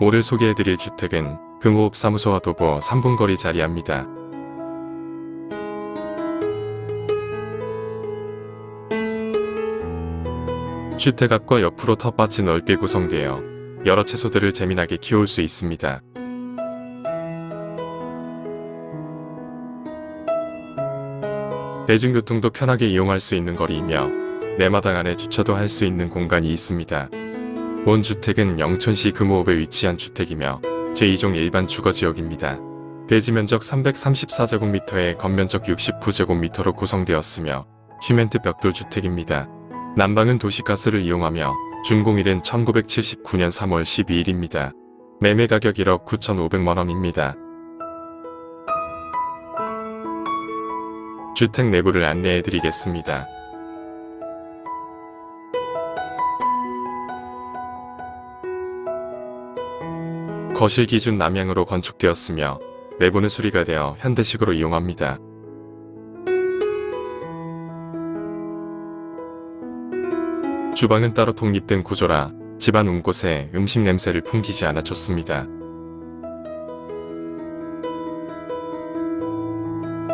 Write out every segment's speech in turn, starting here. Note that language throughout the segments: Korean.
오늘 소개해드릴 주택은 금호읍 사무소와 도보 3분 거리 자리합니다. 주택 앞과 옆으로 텃밭이 넓게 구성되어 여러 채소들을 재미나게 키울 수 있습니다. 대중교통도 편하게 이용할 수 있는 거리이며 내 마당 안에 주차도 할 수 있는 공간이 있습니다. 본 주택은 영천시 금호읍에 위치한 주택이며 제2종 일반 주거지역입니다. 대지 면적 334제곱미터에 건면적 69제곱미터로 구성되었으며 시멘트 벽돌 주택입니다. 난방은 도시가스를 이용하며 준공일은 1979년 3월 12일입니다. 매매 가격 1억 9,500만원입니다. 주택 내부를 안내해 드리겠습니다. 거실 기준 남향으로 건축되었으며 내부는 수리가 되어 현대식으로 이용합니다. 주방은 따로 독립된 구조라 집안 온 곳에 음식 냄새를 풍기지 않아 좋습니다.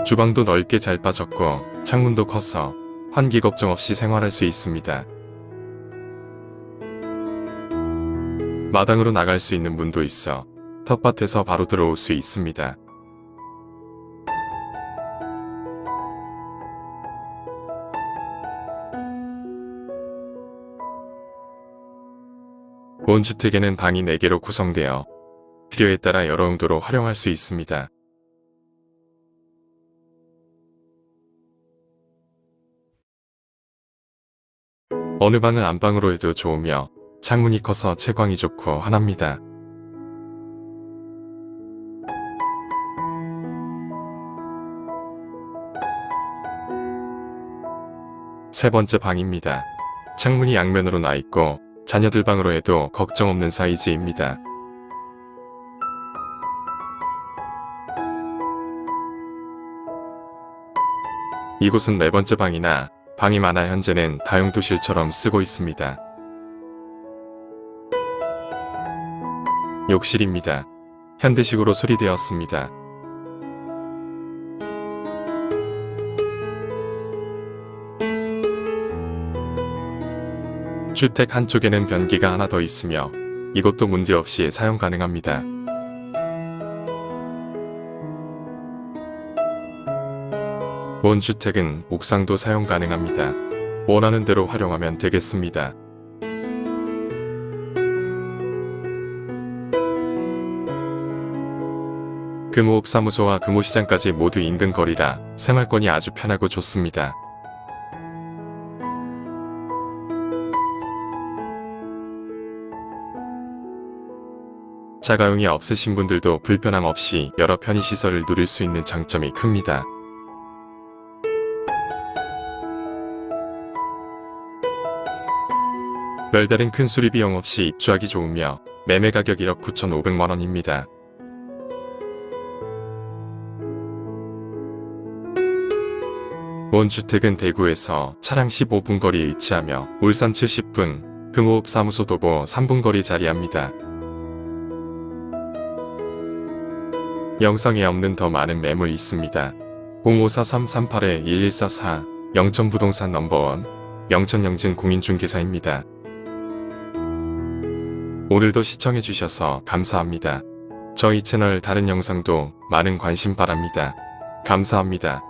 주방도 넓게 잘 빠졌고 창문도 커서 환기 걱정 없이 생활할 수 있습니다. 마당으로 나갈 수 있는 문도 있어 텃밭에서 바로 들어올 수 있습니다. 본 주택에는 방이 4개로 구성되어 필요에 따라 여러 용도로 활용할 수 있습니다. 어느 방은 안방으로 해도 좋으며 창문이 커서 채광이 좋고 환합니다. 세 번째 방입니다. 창문이 양면으로 나 있고 자녀들 방으로 해도 걱정 없는 사이즈입니다. 이곳은 네 번째 방이나 방이 많아 현재는 다용도실처럼 쓰고 있습니다. 욕실입니다. 현대식으로 수리되었습니다. 주택 한쪽에는 변기가 하나 더 있으며 이것도 문제없이 사용 가능합니다. 본 주택은 옥상도 사용 가능합니다. 원하는 대로 활용하면 되겠습니다. 금호읍 사무소와 금호시장까지 모두 인근 거리라 생활권이 아주 편하고 좋습니다. 자가용이 없으신 분들도 불편함 없이 여러 편의시설을 누릴 수 있는 장점이 큽니다. 별다른 큰 수리 비용 없이 입주하기 좋으며 매매 가격 1억 9,500만원입니다. 본 주택은 대구에서 차량 15분 거리에 위치하며 울산 70분, 금호읍 사무소 도보 3분 거리 자리합니다. 영상에 없는 더 많은 매물 있습니다. 054338-1144 영천부동산 넘버원 영천영진 공인중개사입니다. 오늘도 시청해주셔서 감사합니다. 저희 채널 다른 영상도 많은 관심 바랍니다. 감사합니다.